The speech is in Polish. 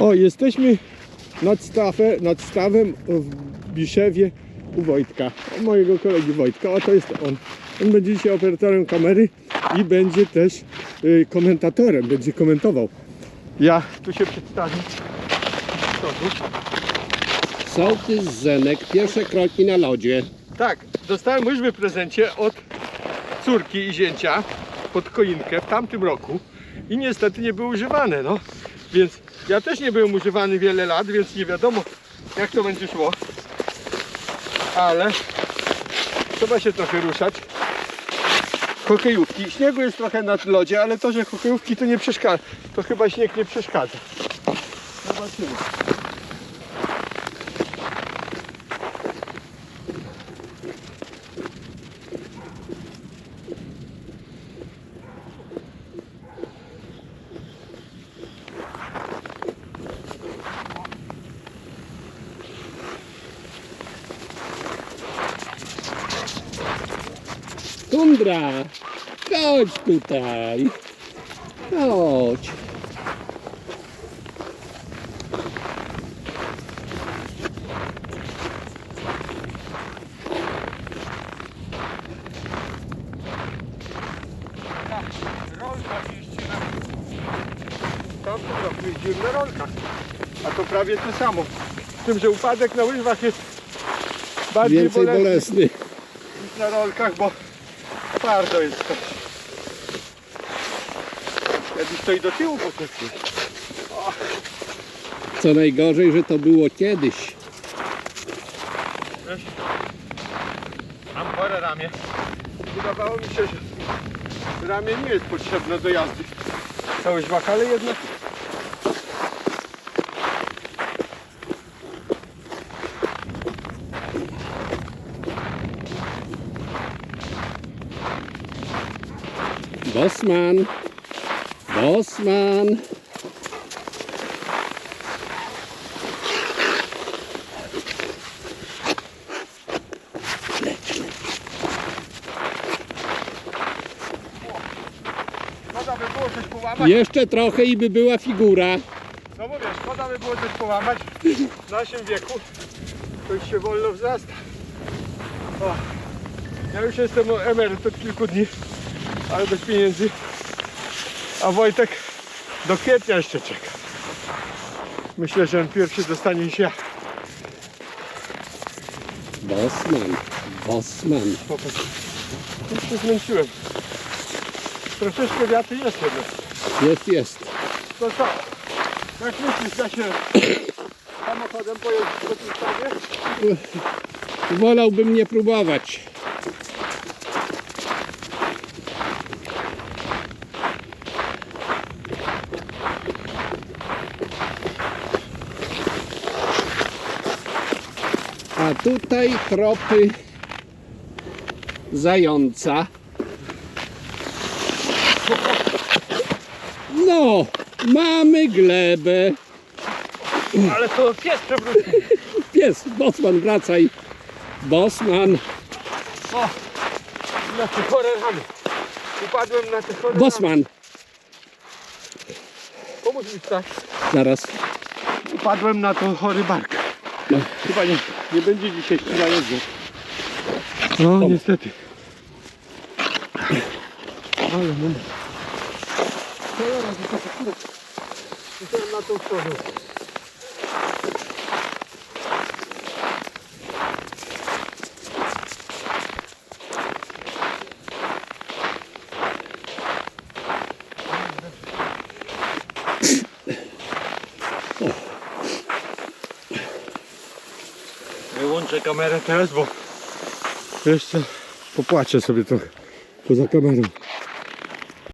O, jesteśmy nad, stawę, nad stawem w Biszewie u Wojtka, u mojego kolegi Wojtka. O, to jest on. On będzie dzisiaj operatorem kamery i będzie też y, komentatorem, będzie komentował. Ja tu się przedstawię. Sołtys Zenek, pierwsze kroki na lodzie. Tak, dostałem łyżwy w prezencie od córki i zięcia pod choinkę w tamtym roku i niestety nie były używane, no. Więc ja też nie byłem używany wiele lat, więc nie wiadomo jak to będzie szło. Ale trzeba się trochę ruszać. Hokejówki. Śniegu jest trochę na lodzie, ale to, że hokejówki to nie przeszkadza. To chyba śnieg nie przeszkadza. Zobaczymy. Tundra, chodź tutaj. Chodź. rolkach jeździłem. W tamtym roku jeździłem na rolkach. A to prawie to samo. Z tym, że upadek na łyżwach jest bardziej Więcej bolesny bolesny. niż na rolkach, bo twardo jest to. Kiedyś to i do tyłu potrafię. Co najgorzej, że to było kiedyś. Wiesz? Mam chore ramię. Wydawało mi się, że ramię nie jest potrzebne do jazdy. Na łyżwach, ale jednak Bosman. Bosman. szkoda by było coś połamać. Jeszcze trochę i by była figura. No mówię, szkoda by było coś połamać w naszym wieku. To już się wolno wzrasta. O, ja już jestem emeryt od kilku dni, ale bez pieniędzy. A Wojtek do kwietnia jeszcze czeka. Myślę, że on pierwszy dostanie ja. Bosman. Bosman. Popatrz. Już się zmęczyłem. Troszeczkę wiatr jest jednak. Jest, jest. To co? Jak myślisz, da się samochodem pojeździć po tym stawie? Wolałbym nie próbować. A tutaj tropy zająca. No, mamy glebę. Ale to pies przewrócił. Pies, Bosman, wracaj. Bosman, O, na te chore ramy. Upadłem na te chore ramy. Bosman. Pomóż mi tak. Zaraz. Upadłem na to chory bark. No. Chyba nie, nie będzie dzisiaj ścina jazdy. No niestety. Ale no. Musiałem na tą stronę. Wyłączę kamerę teraz, bo jeszcze popłaczę sobie trochę poza kamerą.